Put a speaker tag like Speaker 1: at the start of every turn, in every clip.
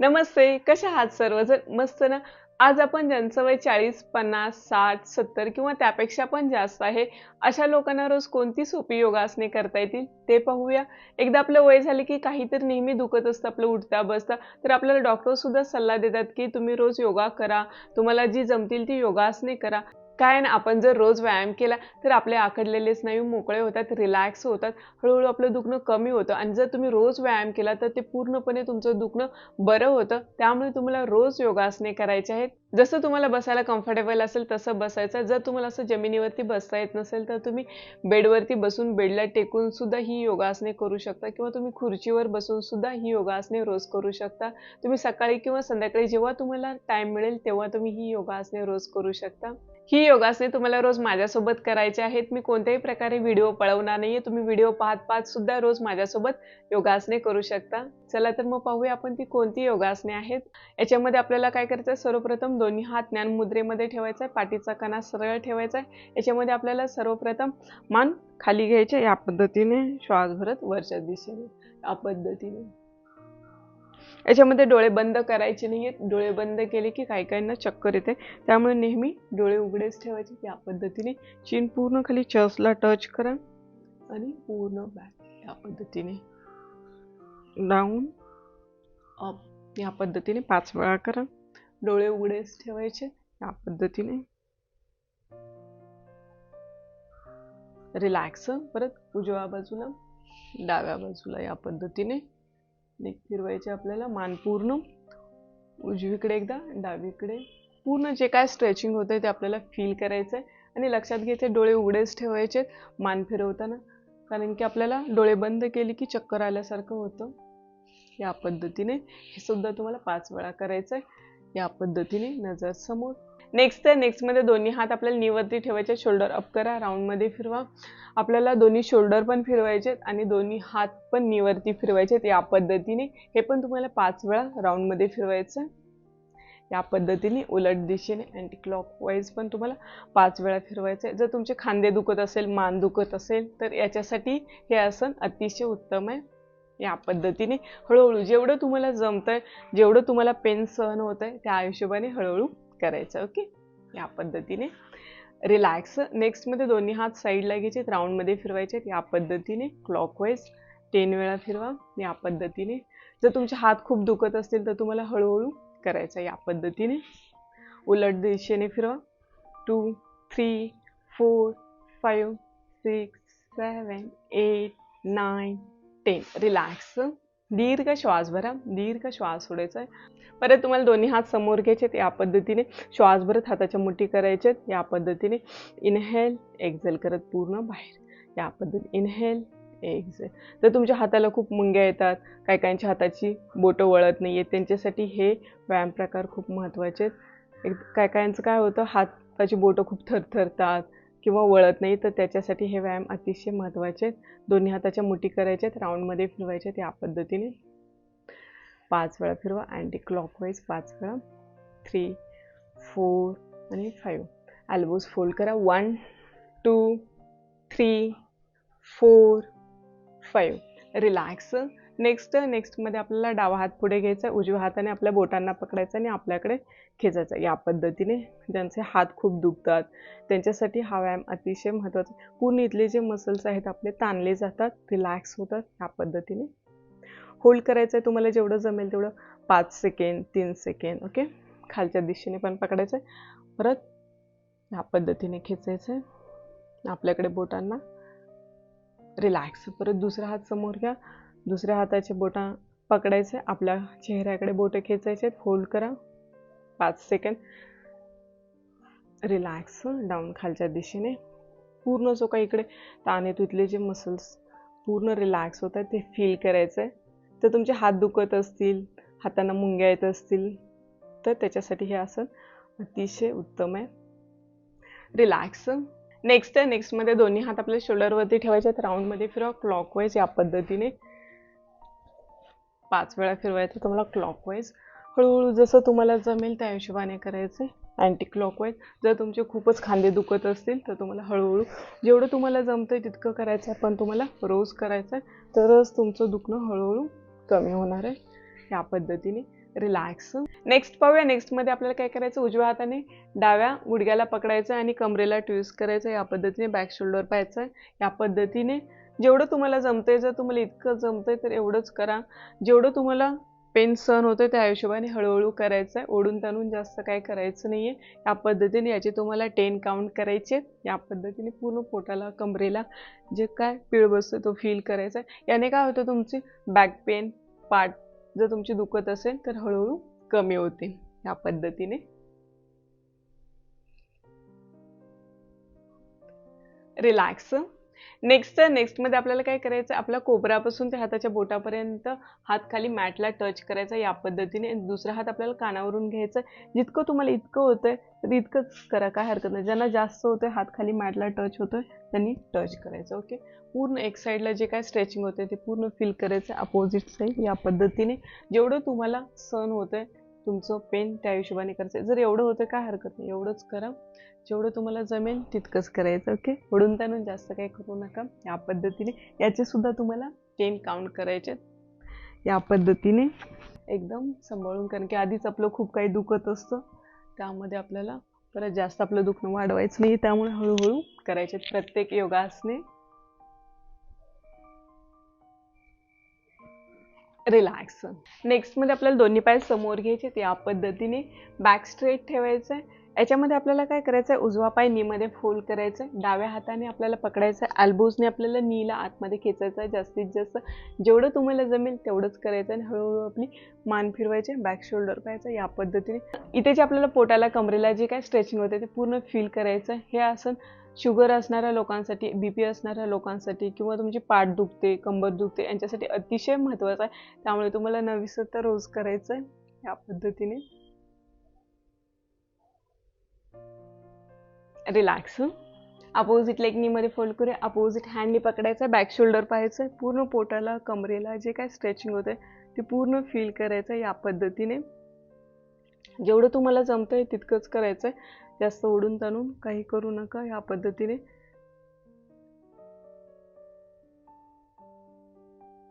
Speaker 1: नमस्ते कशा आहात सर्वजण? मस्त ना? आज आपण ज्यांचं वय चाळीस पन्नास साठ सत्तर किंवा त्यापेक्षा पण जास्त आहे अशा लोकांना रोज कोणती सोपी योगासने करता येतील? ते पाहूया. एकदा आपलं वय झालं की काहीतरी नेहमी दुखत असतं आपलं उठता बसता तर आपल्याला डॉक्टर सुद्धा सल्ला देतात की तुम्ही रोज योगा करा तुम्हाला जी जमतील ती योगासने करा. काय ना आपण जर रोज व्यायाम केला तर आपले आखडलेले स्नायू मोकळे होतात रिलॅक्स होतात हळूहळू आपलं दुखणं कमी होतं. आणि जर तुम्ही रोज व्यायाम केला तर ते पूर्णपणे तुमचं दुखणं बरं होतं. त्यामुळे तुम्हाला रोज योगासने करायचे आहेत. जसं तुम्हाला बसायला कम्फर्टेबल असेल तसं बसायचं. जर तुम्हाला असं जमिनीवरती बसता येत नसेल तर तुम्ही बेडवरती बसून बेडला टेकून सुद्धा ही योगासने करू शकता. किंवा तुम्ही खुर्चीवर बसून सुद्धा ही योगासने रोज करू शकता. तुम्ही सकाळी किंवा संध्याकाळी जेव्हा तुम्हाला टाइम मिळेल तेव्हा तुम्ही ही योगासने रोज करू शकता. ही योगासने तुम्हाला रोज माझ्यासोबत करायची आहेत. मी कोणत्याही प्रकारे व्हिडिओ पळवणार नाहीये. तुम्ही व्हिडिओ पाहत पाहत सुद्धा रोज माझ्यासोबत योगासने करू शकता. चला तर मग पाहूया आपण ती कोणती योगासने आहेत. याच्यामध्ये आपल्याला काय करायचं आहे सर्वप्रथम दोन्ही हात ज्ञान मुद्रेमध्ये ठेवायचा आहे. पाठीचा कणा सरळ ठेवायचा आहे. याच्यामध्ये आपल्याला सर्वप्रथम मान खाली घ्यायचे या पद्धतीने. श्वास भरत वरच्या दिशेने. या पद्धतीने. याच्यामध्ये डोळे बंद करायचे नाही आहेत डोळे बंद केले की काही काहींना चक्कर येते. त्यामुळे नेहमी डोळे उघडेच ठेवायचे या पद्धतीने. चीन पूर्ण खाली चर्चला टच करा आणि पूर्ण बॅक या पद्धतीने. डाऊन अप या पद्धतीने पाच वेळा करा. डोळे उघडेच ठेवायचे या पद्धतीने. रिलॅक्स परत उजव्या बाजूला डाव्या बाजूला या पद्धतीने. नेक फिरवायचे आपल्याला. मान पूर्ण. उजवीकडे एकदा डावीकडे. पूर्ण जे काय स्ट्रेचिंग होतं ते आपल्याला फील करायचं आहे आणि लक्षात घ्यायचे डोळे उघडेच ठेवायचे मान फिरवताना. कारण की आपल्याला डोळे बंद केले की चक्कर आल्यासारखं होतं. या पद्धतीने. हे सुद्धा तुम्हाला पाच वेळा करायचं आहे या पद्धतीने नजर समोर. नेक्स्ट आहे नेक्स्टमध्ये दोन्ही हात आपल्याला निवरती ठेवायचे शोल्डर अप करा राऊंडमध्ये फिरवा. आपल्याला दोन्ही शोल्डर पण फिरवायचे आणि दोन्ही हात पण निवरती फिरवायचे या पद्धतीने. हे पण तुम्हाला पाच वेळा राऊंडमध्ये फिरवायचं या पद्धतीने उलट दिशेने अँटी क्लॉक वाईज पण तुम्हाला पाच वेळा फिरवायचं आहे जर तुमचे खांदे दुखत असेल मान दुखत असेल तर याच्यासाठी हे आसन अतिशय उत्तम आहे. या पद्धतीने हळूहळू जेवढं तुम्हाला जमतंय जेवढं तुम्हाला पेन सहन होत आहे त्या हिशोबाने हळूहळू करायचं ओके या पद्धतीने. रिलॅक्स नेक्स्टमध्ये दोन्ही हात साईडला घ्यायचे राऊंडमध्ये फिरवायचे या पद्धतीने. क्लॉकवाईज टेन वेळा फिरवा या पद्धतीने. जर तुमचे हात खूप दुखत असतील तर तुम्हाला हळूहळू करायचं या पद्धतीने. उलट दिशेने फिरवा. Two three four five six seven eight nine ten relax दीर्घ श्वास भरा दीर्घ श्वास सोडायचा आहे परत तुम्हाला दोन्ही हात समोर घ्यायचे या पद्धतीने. श्वास भरत हाताच्या मुठी करायचे या पद्धतीने. इनहेल एक्झेल करत पूर्ण बाहेर. या पद्धतीने. इनहेल एक्झेल तर तुमच्या हाताला खूप मुंग्या येतात काही काहींच्या हाताची बोटं वळत नाही आहेत त्यांच्यासाठी हे व्यायाम प्रकार खूप महत्त्वाचे आहेत. एक काय कायांचं काय होतं हाताची बोटं खूप थरथरतात किंवा वळत नाही तर त्याच्यासाठी हे व्यायाम अतिशय महत्त्वाचे आहेत. दोन्ही हाताच्या मुठी करायच्या आहेत राऊंडमध्ये फिरवायच्या आहेत या पद्धतीने. पाच वेळा फिरवा अँटी क्लॉकवाईज पाच वेळा. थ्री फोर आणि फाईव्ह ॲल्बोज फोल्ड करा. One two three four five relax next नेक्स्टमध्ये आपल्याला डावा हात पुढे घ्यायचा उजव्या हाताने आपल्या बोटांना पकडायचं आणि आपल्याकडे खेचायचा या पद्धतीने ज्यांचे हात खूप दुखतात त्यांच्यासाठी हा व्यायाम अतिशय महत्त्वाचा पूर्ण इथले जे मसल्स आहेत आपले ताणले जातात रिलॅक्स होतात या पद्धतीने. होल्ड करायचं आहे तुम्हाला जेवढं जमेल तेवढं पाच सेकंड तीन सेकंड ओके खालच्या दिशेने पण पकडायचं आहे. परत ह्या पद्धतीने खेचायचं आहे. आपल्याकडे बोटांना रिलॅक्स परत दुसरा हात समोर घ्या. दुसऱ्या हाताचे बोटा पकडायचे आपल्या चेहऱ्याकडे बोटं खेचायचे आहेत करा. पाच सेकंड रिलॅक्स डाऊन खालच्या दिशेने. पूर्ण जो काही इकडे. ताण येतो जे मसल्स पूर्ण रिलॅक्स होत आहेत ते फील करायचं आहे तर तुमचे हात दुखत असतील हातांना मुंग्या येत असतील तर त्याच्यासाठी हे आसन अतिशय उत्तम आहे. रिलॅक्स नेक्स्ट हो. आहे नेक्स्टमध्ये दोन्ही हात आपल्या शोल्डरवरती ठेवायचे आहेत राऊंडमध्ये फिरवा क्लॉकवाईज या पद्धतीने. पाच वेळा फिरवायचं तुम्हाला क्लॉकवाईज हळूहळू जसं तुम्हाला जमेल त्या हिशोबाने करायचं. आहे अँटी क्लॉकवाईज जर तुमचे खूपच खांदे दुखत असतील तर तुम्हाला हळूहळू जेवढं तुम्हाला जमतं आहे तितकं करायचं आहे. पण तुम्हाला रोज करायचं आहे तरच तुमचं दुखणं हळूहळू कमी होणार आहे. या पद्धतीने रिलॅक्स नेक्स्ट पाहूया. नेक्स्टमध्ये आपल्याला काय करायचं? उजव्या हाताने डाव्या गुडघ्याला पकडायचं आणि कमरेला ट्विस्ट करायचं. या पद्धतीने बॅक शोल्डर पाहायचं. या पद्धतीने जेवढं तुम्हाला जमतंय जर तुम्हाला इतकं जमतंय तर एवढंच करा. जेवढं तुम्हाला पेन सहन होतं त्या हिशोबाने हळूहळू करायचं आहे ओढून ताणून जास्त काय करायचं नाही आहे या पद्धतीने याचे तुम्हाला टेन काउंट करायचे. या पद्धतीने पूर्ण पोटाला कमरेला जे काय पीळ बसतो तो फील करायचा आहे याने काय होतं तुमची बॅक पेन पाठ जर तुमची दुखत असेल तर हळूहळू कमी होते. या पद्धतीने. रिलॅक्स नेक्स्ट नेक्स्टमध्ये आपल्याला काय करायचं? आपल्या कोपऱ्यापासून ते हाताच्या बोटापर्यंत हात खाली मॅटला टच करायचा या पद्धतीने. दुसरा हात आपल्याला कानावरून घ्यायचा. जितकं तुम्हाला इतकं होतंय तर इतकंच करा. काय हरकत नाही. ज्यांना जास्त होतंय हात खाली मॅटला टच होतोय त्यांनी टच करायचं. ओके पूर्ण एक साईडला जे काय स्ट्रेचिंग होते ते पूर्ण फील करायचं. अपोजिट साईड या पद्धतीने. जेवढं तुम्हाला सहन होतंय तुमचं पेन त्या हिशोबाने करायचं. जर एवढं होतं काय हरकत नाही. एवढंच करा. जेवढं तुम्हाला जमेल तितकंच करायचं ओके ओढून ताणून जास्त काही करू नका. या पद्धतीने. याचेसुद्धा तुम्हाला टेन काउंट करायचे या पद्धतीने एकदम सांभाळून कारण की आधीच आपलं खूप काही दुखत असतं. त्यामध्ये आपल्याला परत जास्त आपलं दुखणं वाढवायचं नाही. त्यामुळे हळूहळू करायचे प्रत्येक योगासने. रिलॅक्स नेक्स्टमध्ये आपल्याला दोन्ही पाय समोर घ्यायचे या पद्धतीने बॅक स्ट्रेट ठेवायचं आहे. याच्यामध्ये आपल्याला काय करायचं आहे उजवा पाय नीमध्ये फोल्ड करायचं आहे डाव्या हाताने आपल्याला पकडायचं आहे अल्बोजने आपल्याला नीला आतमध्ये खेचायचं आहे जास्तीत जास्त जेवढं तुम्हाला जमेल तेवढंच करायचं आणि हळूहळू आपली मान फिरवायचे बॅक शोल्डर पाहायचं या पद्धतीने. इथे जे आपल्याला पोटाला कमरेला जे काय स्ट्रेचिंग होते ते पूर्ण फील करायचं हे आसन शुगर असणाऱ्या लोकांसाठी बी पी असणाऱ्या लोकांसाठी किंवा तुमची पाठ दुखते कंबर दुखते यांच्यासाठी अतिशय महत्त्वाचं आहे. त्यामुळे तुम्हाला न विसरता रोज करायचं आहे या पद्धतीने. रिलॅक्स अपोजिट लेगनीमध्ये फोल्ड करूया. अपोजिट हँडनी पकडायचं आहे बॅक शोल्डर पाहायचं. आहे पूर्ण पोटाला कमरेला जे काय स्ट्रेचिंग होतं ते पूर्ण फील करायचं आहे या पद्धतीने. जेवढं तुम्हाला जमतं आहे तितकंच करायचं आहे जास्त ओढून ताणून काही करू नका या पद्धतीने.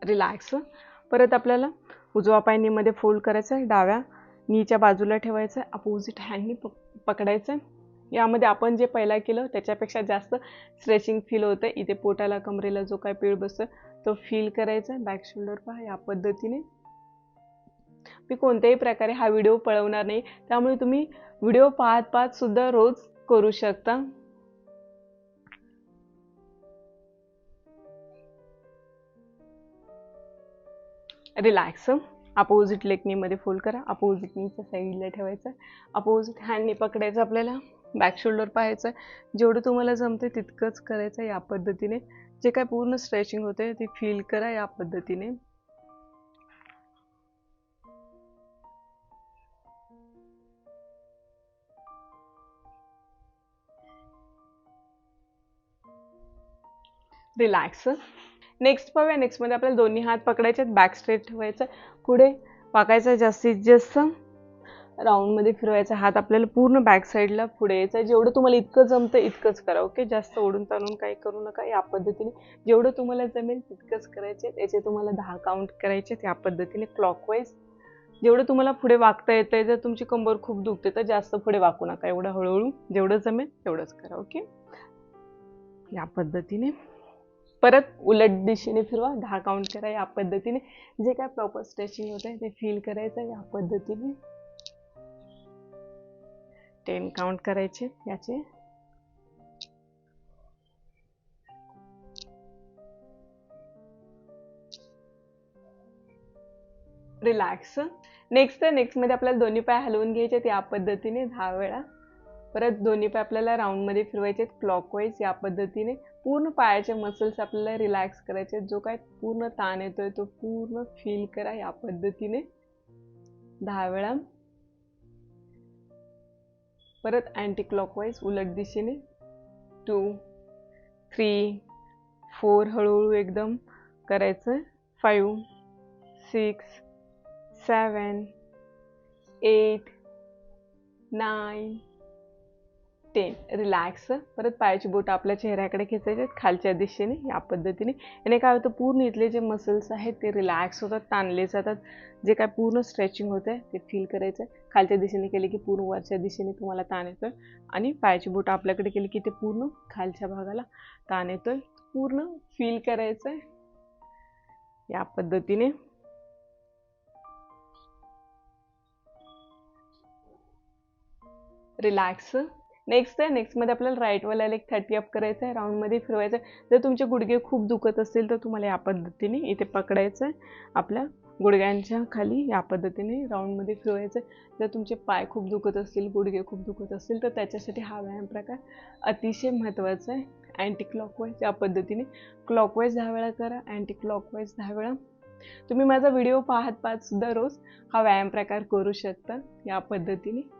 Speaker 1: रिलॅक्स परत आपल्याला उजवा पाय नीमध्ये फोल्ड करायचा आहे डाव्या नीच्या बाजूला ठेवायचं आहे अपोजिट हँडनी पक पकडायचं आहे यामध्ये आपण जे पहिला केलं त्याच्यापेक्षा जास्त स्ट्रेचिंग फील होतं. इथे पोटाला कमरेला जो काय पीळ बसतो तो फील करायचा. बॅक शोल्डर पहा या पद्धतीने. मी कोणत्याही प्रकारे हा व्हिडिओ पळवणार नाही. त्यामुळे तुम्ही व्हिडिओ पाहत पाहत सुद्धा रोज करू शकता. रिलॅक्स अपोजिट लेकनीमध्ये फोल्ड करा. अपोजिट नीच्या साईडला ठेवायचं. अपोजिट हँडने पकडायचं आपल्याला. बॅक शोल्डर पाहायचं जेवढं तुम्हाला जमते तितकंच करायचं या पद्धतीने. जे काय पूर्ण स्ट्रेचिंग होते ते फील करा या पद्धतीने. रिलॅक्स नेक्स्ट पाहूया. नेक्स्टमध्ये आपल्याला दोन्ही हात पकडायचे बॅक स्ट्रेट ठेवायचं पुढे पाकायचं जास्तीत जास्त. राऊंडमध्ये फिरवायचा हात आपल्याला पूर्ण बॅक साईडला पुढे यायचं. जेवढं तुम्हाला इतकं जमतं इतकंच करा ओके जास्त ओढून ताणून काही करू नका. या पद्धतीने जेवढं तुम्हाला जमेल तितकंच करायचे त्याचे तुम्हाला दहा काउंट करायचे या पद्धतीने क्लॉकवाईज जेवढं तुम्हाला पुढे वागता येतं जर तुमची कंबर खूप दुखते तर जास्त पुढे वाकू नका. एवढं हळूहळू जेवढं जमेल तेवढंच करा ओके या पद्धतीने. परत उलट दिशेने फिरवा. दहा काउंट करा. या पद्धतीने जे काय प्रॉपर स्ट्रेचिंग होत आहे ते फील करायचं. या पद्धतीने टेन काउंट करायचे याचे. रिलॅक्स. नेक्स्ट नेक्स्टमध्ये आपल्याला दोन्ही पाय हलवून घ्यायचे या पद्धतीने दहा वेळा. परत दोन्ही पाय आपल्याला राऊंडमध्ये फिरवायचे क्लॉकवाईज या पद्धतीने. पूर्ण पायाचे मसल्स आपल्याला रिलॅक्स करायचे जो काय पूर्ण ताण येतोय तो पूर्ण फील करा या पद्धतीने. दहा वेळा. परत अँटी क्लॉकवाईज उलट दिशेने टू थ्री फोर हळूहळू एकदम करायचं. Five six seven eight nine ten relax परत पायाची बोट आपल्या चेहऱ्याकडे खेचायचे खालच्या दिशेने या पद्धतीने. याने काय होतं पूर्ण इथले जे मसल्स आहेत ते रिलॅक्स होतात ताणले जातात. जे काय पूर्ण स्ट्रेचिंग होतं आहे ते फील करायचं आहे खालच्या दिशेने केले की पूर्ण वरच्या दिशेने तुम्हाला ताण येतोय. आणि पायाची बोट आपल्याकडे केली की ते पूर्ण खालच्या भागाला ताण येतोय. पूर्ण फील करायचं आहे या पद्धतीने. रिलॅक्स नेक्स्ट आहे. नेक्स्टमध्ये आपल्याला राईटवाल्याला एक थर्टी अप करायचं आहे. राऊंडमध्ये फिरवायचं आहे. जर तुमचे गुडघे खूप दुखत असतील तर तुम्हाला या पद्धतीने इथे पकडायचं आहे. आपल्या गुडघ्यांच्या खाली या पद्धतीने राऊंडमध्ये फिरवायचं आहे. जर तुमचे पाय खूप दुखत असतील गुडघे खूप दुखत असतील तर त्याच्यासाठी हा व्यायाम प्रकार अतिशय महत्त्वाचा आहे. अँटी क्लॉकवाईज या पद्धतीने. क्लॉकवाईज दहा वेळा करा. अँटी क्लॉकवाईज दहा वेळा. तुम्ही माझा व्हिडिओ पाहत पाहत सुद्धा रोज हा व्यायाम प्रकार करू शकता. या पद्धतीने.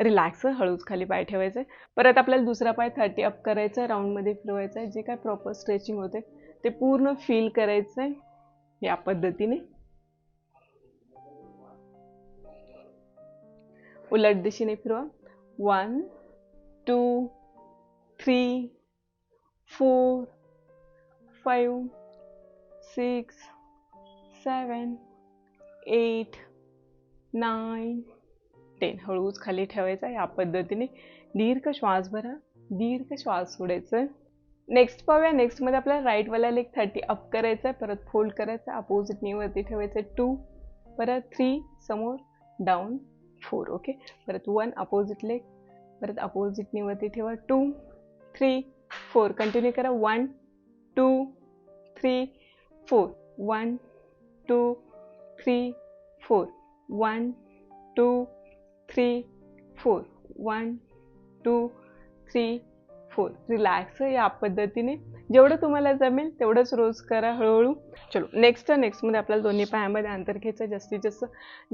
Speaker 1: रिलॅक्स हळूच खाली पाय ठेवायचे. परत आपल्याला दुसरा पाय थर्टी अप करायचा आहे राऊंडमध्ये फिरवायचा आहे जे काय प्रॉपर स्ट्रेचिंग होते ते पूर्ण फील करायचं आहे या पद्धतीने. उलट दिशेने फिरवा. One two three four five six seven eight nine ten हळूच खाली ठेवायचा या पद्धतीने. दीर्घ श्वास भरा. दीर्घ श्वास सोडायचा. नेक्स्ट पाहूया. नेक्स्टमध्ये आपल्याला राईटवाला लेग थर्टी अप करायचा आहे परत फोल्ड करायचा अपोजिट नीवरती ठेवायचं टू परत थ्री समोर. डाऊन फोर ओके परत वन अपोजिट लेग परत अपोजिट नीवरती ठेवा. टू थ्री फोर कंटिन्यू करा. One two three four one two three four one two three four one two three four relax या पद्धतीने. जेवढं तुम्हाला जमेल तेवढंच रोज करा हळूहळू. चलो नेक्स्ट नेक्स्टमध्ये आपल्याला दोन्ही पायामध्ये अंतर घ्यायचं जास्तीत जास्त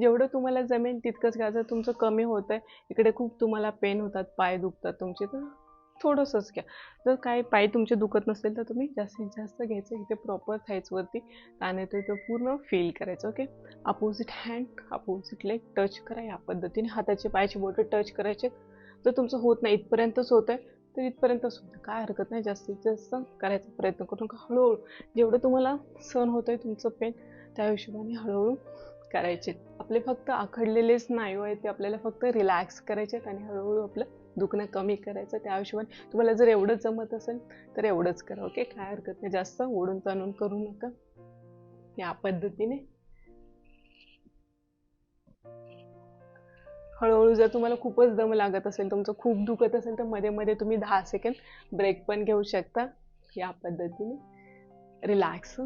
Speaker 1: जेवढं तुम्हाला जमेल तितकंच घ्यायचं तुमचं कमी होतं आहे इकडे खूप तुम्हाला पेन होतात पाय दुखतात तुमचे तर थोडंसंच घ्या. जर काय पाय तुमचे दुखत नसेल तर तुम्ही जास्तीत जास्त घ्यायचं इथे प्रॉपर थायचवरती ताण येतो तो पूर्ण फील करायचं okay opposite hand opposite leg touch करा या पद्धतीने. हाताचे पायाचे बोटं टच करायचे. जर तुमचं होत नाही इथपर्यंतच होत आहे तर इथपर्यंतच होतं काय हरकत नाही जास्तीत जास्त करायचा प्रयत्न करू नका हळूहळू. जेवढं तुम्हाला सहन होतं आहे तुमचं पेन त्या हिशोबाने हळूहळू करायचे. आपले फक्त आखडलेलेच नाही आहे ते आपल्याला फक्त रिलॅक्स करायचे आहेत आणि हळूहळू आपलं दुखणं कमी करायचं त्या हिशोबाने. तुम्हाला जर एवढंच जमत असेल तर एवढंच करा ओके? काय हरकत नाही. जास्त ओढून ताणून करू नका. या पद्धतीने. हळूहळू जर तुम्हाला खूपच दम लागत असेल तुमचं खूप दुखत असेल तर मध्ये मध्ये तुम्ही दहा सेकंड ब्रेक पण घेऊ शकता. या पद्धतीने. रिलॅक्स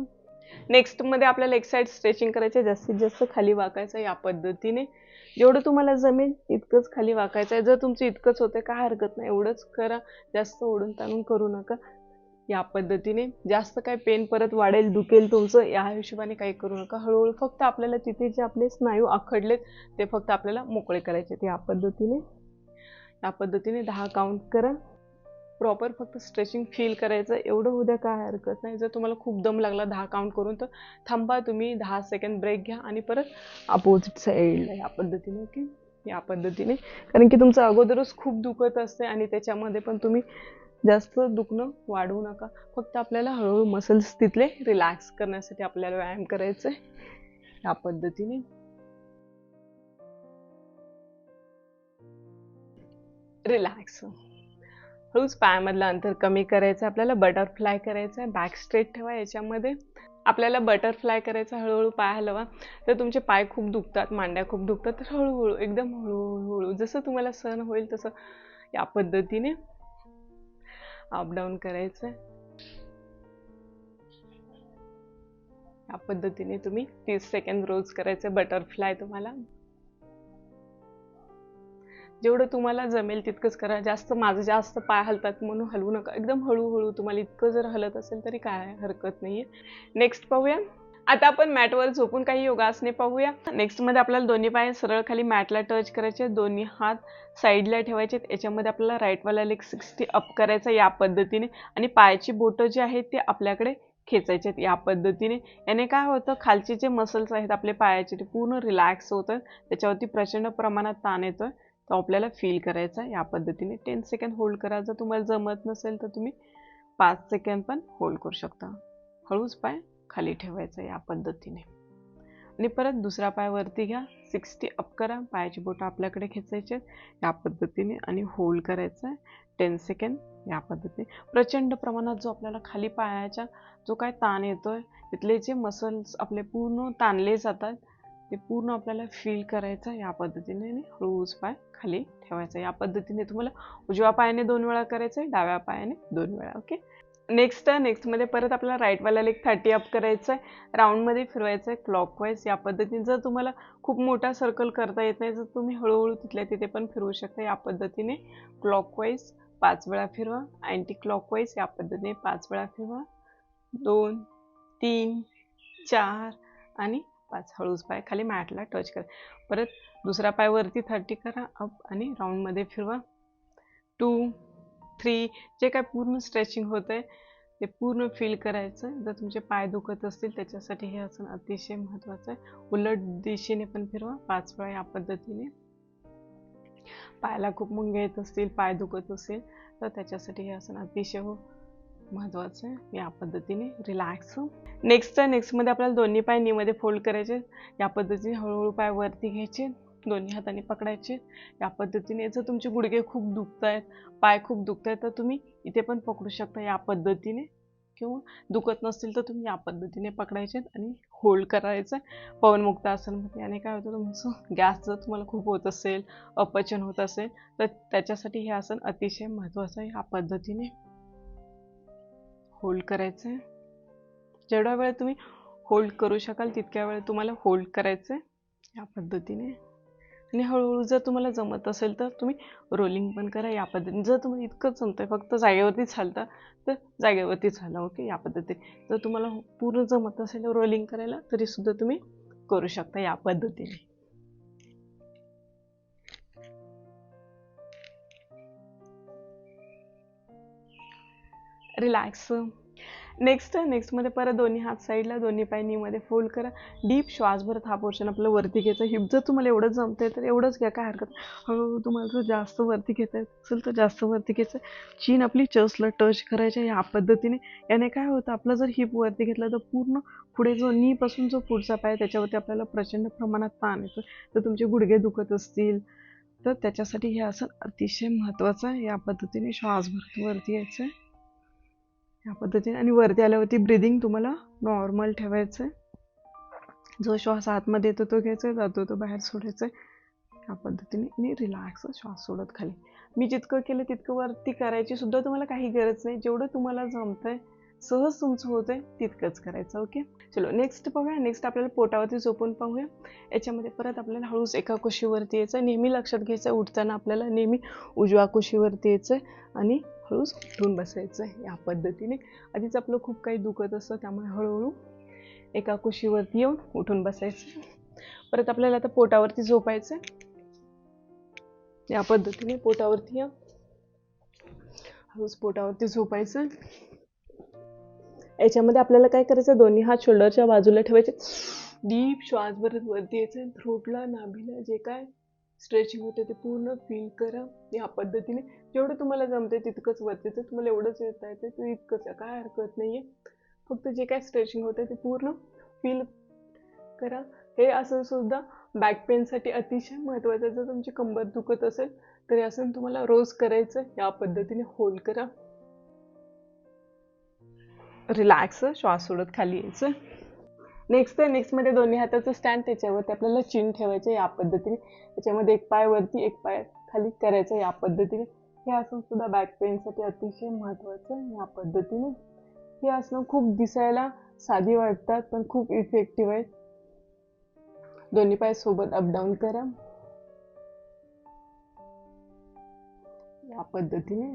Speaker 1: नेक्स्टमध्ये आपल्याला एक साईड स्ट्रेचिंग करायचं जास्तीत जास्त खाली वाकायचं या पद्धतीने. जेवढं तुम्हाला जमेल इतकंच खाली वाकायचं आहे. जर तुमचं इतकंच होतं काय हरकत नाही. एवढंच करा. जास्त ओढून ताणून करू नका. या पद्धतीने जास्त काय पेन परत वाढेल दुखेल तुमचं या हिशोबाने काही करू नका. हळूहळू फक्त आपल्याला तिथे जे आपले स्नायू आखडलेत ते फक्त आपल्याला मोकळे करायचे या पद्धतीने या पद्धतीने दहा काउंट करा. प्रॉपर फक्त स्ट्रेचिंग फील करायचं एवढं उद्या काय हरकत नाही. जर तुम्हाला खूप दम लागला दहा काउंट करून तर थांबा तुम्ही दहा सेकंड ब्रेक घ्या आणि परत अपोजिट साईडला या पद्धतीने ओके या पद्धतीने. कारण की तुमचं अगोदरच खूप दुखत असते आणि त्याच्यामध्ये पण तुम्ही जास्त दुखणं वाढवू नका. फक्त आपल्याला हळूहळू मसल्स तिथले रिलॅक्स करण्यासाठी आपल्याला व्यायाम करायचा आहे या पद्धतीने. रिलॅक्स हळूच पायामधलं अंतर कमी करायचं आपल्याला बटरफ्लाय करायचं आहे बॅक स्ट्रेट ठेवा याच्यामध्ये. आपल्याला बटरफ्लाय करायचं हळूहळू पाय हलवा. तर तुमचे पाय खूप दुखतात मांड्या खूप दुखतात तर हळूहळू एकदम हळूहळू जसं तुम्हाला सहन होईल तसं या पद्धतीने अप डाऊन करायचं या पद्धतीने तुम्ही तीस सेकंड रोज करायचं बटरफ्लाय तुम्हाला. जेवढं तुम्हाला जमेल तितकंच करा. जास्त माझं जास्त पाय हलतात म्हणून हलवू नका. एकदम हळूहळू तुम्हाला इतकं जर हलत असेल तरी काय हरकत नाहीये. नेक्स्ट पाहूया. आता आपण मॅटवर झोपून काही योगासने पाहूया. नेक्स्टमध्ये आपल्याला दोन्ही पाय सरळ खाली मॅटला टच करायचे दोन्ही हात साईडला ठेवायचे. याच्यामध्ये आपल्याला राईटवाला लेग सिक्स्टी अप करायचा या पद्धतीने आणि पायाची बोटं जी आहेत ते आपल्याकडे खेचायचे या पद्धतीने. याने काय होतं खालचे जे मसल्स आहेत आपले पायाचे ते पूर्ण रिलॅक्स होतं त्याच्यावरती प्रचंड प्रमाणात ताण येतोय. तो आपल्याला फील करायचा या पद्धतीने टेन सेकंड होल्ड करा. जर तुम्हाला जमत नसेल तर तुम्ही पाच सेकंड पण होल्ड करू शकता. हळूच पाय खाली ठेवायचा या पद्धतीने. आणि परत दुसरा पाय वरती घ्या. सिक्स्टी अप करा. पायाची बोटं आपल्याकडे खेचायचे या पद्धतीने आणि होल्ड करायचं आहे. टेन सेकंड या पद्धतीने. प्रचंड प्रमाणात जो आपल्याला खाली पायाच्या जो काय ताण येतोय तिथले जे मसल्स आपले पूर्ण ताणले जातात ते पूर्ण आपल्याला फील करायचं या पद्धतीने आणि हळूच पाय खाली ठेवायचा. या पद्धतीने तुम्हाला उजव्या पायाने दोन वेळा करायचं आहे डाव्या पायाने दोन वेळा ओके नेक्स्ट नेक्स्टमध्ये परत आपल्याला राईटवाला लेग थर्टी अप करायचं आहे राऊंडमध्ये फिरवायचं आहे क्लॉकवाईज या पद्धतीने जर तुम्हाला खूप मोठा सर्कल करता येत नाही तर तुम्ही हळूहळू तिथल्या तिथे पण फिरवू शकता या पद्धतीने क्लॉकवाईज पाच वेळा फिरवा. अँटी क्लॉकवाईज या पद्धतीने पाच वेळा फिरवा. दोन तीन चार आणि पाच हळूच पाय खाली मॅटला टच करा. परत दुसरा पाय वरती थर्टी करा अप आणि राऊंडमध्ये फिरवा. टू थ्री जे काय पूर्ण स्ट्रेचिंग होतं आहे ते पूर्ण फील करायचं. जर तुमचे पाय दुखत असतील त्याच्यासाठी हे आसन अतिशय महत्त्वाचं आहे. उलट दिशेने पण फिरवा पाच वेळा या पद्धतीने. पायाला खूप मग येत असतील पाय दुखत असेल तर त्याच्यासाठी हे आसन अतिशय हो महत्त्वाचं आहे. या पद्धतीने रिलॅक्स नेक्स्ट नेक्स्टमध्ये आपल्याला दोन्ही पाय नीमध्ये फोल्ड करायचे. या पद्धतीने हळूहळू पाय वरती घ्यायचे. दोन्ही हाताने पकडायचे. या पद्धतीने जर तुमचे गुडघे खूप दुखत आहेत पाय खूप दुखत आहेत तर तुम्ही इथे पण पकडू शकता या पद्धतीने. किंवा दुखत नसतील तर तुम्ही या पद्धतीने पकडायचे आणि होल्ड करायचं. पवनमुक्त आसनमध्ये. याने काय होतं तुमचं गॅस जर तुम्हाला खूप होत असेल अपचन होत असेल तर त्याच्यासाठी हे आसन अतिशय महत्त्वाचं आहे या पद्धतीने. होल्ड करायचं आहे जेवढा वेळ तुम्ही होल्ड करू शकाल तितक्या वेळ तुम्हाला होल्ड करायचं आहे या पद्धतीने. आणि हळूहळू जर तुम्हाला जमत असेल तर तुम्ही रोलिंग पण करा या पद्धतीने. जर तुम्हाला इतकंच जमतं आहे फक्त जागेवरतीच चालता तर जागेवरती चाला ओके या पद्धतीने. जर तुम्हाला पूर्ण जमत असेल रोलिंग करायला तरीसुद्धा तुम्ही करू शकता या पद्धतीने. रिलॅक्स नेक्स्ट नेक्स्टमध्ये परत दोन्ही हात साईडला दोन्ही पाय नीमध्ये फोल्ड करा. डीप श्वास भरत हा पोर्शन आपलं वरती घ्यायचा हिप जर तुम्हाला एवढंच जमतंय तर एवढंच घ्या. काय हरकत हळूहळू हो, तुम्हाला जर जास्त वरती घेता येत असेल तर जास्त वरती घ्यायचं चीन आपली चसला टच करायच्या या पद्धतीने. याने काय होतं आपलं जर हिप वरती घेतलं तर पूर्ण पुढे जो नीपासून जो पुढचा पाय त्याच्यावरती आपल्याला प्रचंड प्रमाणात ताण येतो. तर तुमचे गुडघे दुखत असतील तर त्याच्यासाठी हे असं अतिशय महत्त्वाचं आहे. या पद्धतीने श्वास भरत वरती यायचं आहे. या पद्धतीने. आणि वरती आल्यावरती ब्रिदिंग तुम्हाला नॉर्मल ठेवायचं आहे जो श्वास आतमध्ये येतो तो घ्यायचा जातो तो बाहेर सोडायचा आहे. या पद्धतीने आणि रिलॅक्स श्वास सोडत खाली. मी जितकं केलं तितकं वरती करायची सुद्धा तुम्हाला काही गरज नाही. जेवढं तुम्हाला जमतंय सहज तुमचं होतंय तितकंच करायचं ओके चलो नेक्स्ट पाहूया. नेक्स्ट आपल्याला पोटावरती झोपून पाहूया. याच्यामध्ये परत आपल्याला हळूच एका कुशीवरती यायचं नेहमी लक्षात घ्यायचं उठताना आपल्याला नेहमी उजव्या कुशीवरती यायचं आणि हळूच उठून बसायचं या पद्धतीने. आधीच आपलं खूप काही दुखत असतं त्यामुळे हळूहळू एका कुशीवरती येऊन उठून बसायचं. परत आपल्याला आता पोटावरती झोपायचं या पद्धतीने पोटावरती या. हळूच पोटावरती झोपायचं. याच्यामध्ये आपल्याला काय करायचं दोन्ही हात शोल्डरच्या बाजूला ठेवायचे. डीप श्वास भरत वरती यायचं. थ्रोटला नाभीला जे काय स्ट्रेचिंग होते ते पूर्ण फील करा. या पद्धतीने जेवढं तुम्हाला जमते तितकंच वरती तर तुम्हाला एवढंच येत आहे ते इतकंच आहे. काय हरकत नाही आहे फक्त जे काय स्ट्रेचिंग होतं ते पूर्ण फील करा. हे असं सुद्धा बॅक पेनसाठी अतिशय महत्त्वाचं जर तुमची कंबर दुखत असेल तर असं तुम्हाला रोज करायचं या पद्धतीने होल्ड करा. रिलॅक्स श्वास सोडत खाली यायचं. नेक्स्ट आहे. नेक्स्टमध्ये दोन्ही हाताचं स्टँड त्याच्यावरती आपल्याला चिन ठेवायचं या पद्धतीने. त्याच्यामध्ये एक पाय वरती एक पाय खाली करायचं या पद्धतीने. हे आसन सुद्धा बॅक पेनसाठी अतिशय महत्त्वाचं या पद्धतीने. हे आसनं खूप दिसायला साधी वाटतात पण खूप इफेक्टिव्ह आहेत. दोन्ही पाय सोबत अपडाऊन करा. या पद्धतीने.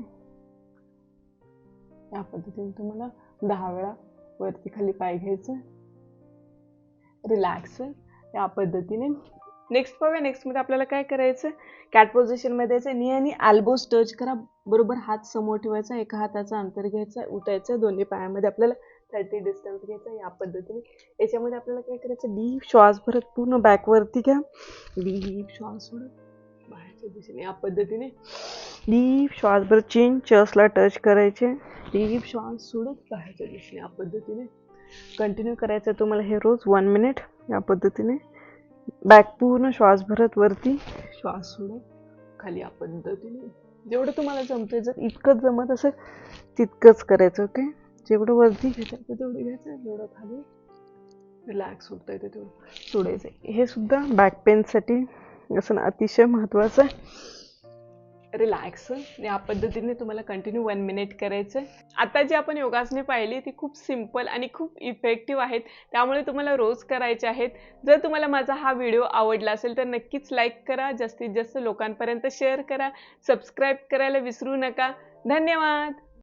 Speaker 1: या पद्धतीने तुम्हाला दहा वेळा वरती खाली पाय घ्यायचं. रिलॅक्स या पद्धतीने. नेक्स्ट पाहूया नेक्स्टमध्ये आपल्याला काय करायचं? कॅट पोझिशनमध्ये यायचं नी आणि अल्बोज टच करा. बरोबर हात समोर ठेवायचा एका हाताचा अंतर घ्यायचा उठायचं दोन्ही पायामध्ये आपल्याला थर्टी डिस्टन्स घ्यायचा या पद्धतीने. याच्यामध्ये आपल्याला काय करायचं? डीप श्वास भरत पूर्ण बॅकवरती घ्या. डीप श्वास भरत बाहेरच्या दिशेने या पद्धतीने. डीप श्वास भरत चेन चसला टच करायचे. डीप श्वास सोडत बाहेरच्या दिशेने या पद्धतीने. कंटिन्यू करायचं आहे तुम्हाला हे रोज वन मिनिट या पद्धतीने. बॅक पूर्ण श्वास भरत वरती. श्वास सोडत खाली या पद्धतीने जेवढं तुम्हाला जमतंय जर इतकंच जमत असेल तितकंच करायचं ओके जेवढं वरती घ्यायचं तेवढं घ्यायचं जेवढं खाली रिलॅक्स सोडता येते तेवढं सोडायचं. हे सुद्धा बॅक पेनसाठी असं अतिशय महत्त्वाचं आहे. रिलॅक्स या पद्धतीने तुम्हाला कंटिन्यू वन मिनिट करायचं आहे आता जी आपण योगासने पाहिली ती खूप सिंपल आणि खूप इफेक्टिव्ह आहेत. त्यामुळे तुम्हाला रोज करायचे आहेत. जर तुम्हाला माझा हा व्हिडिओ आवडला असेल तर नक्कीच लाईक करा. जास्तीत जास्त लोकांपर्यंत शेअर करा. सबस्क्राईब करायला विसरू नका. धन्यवाद!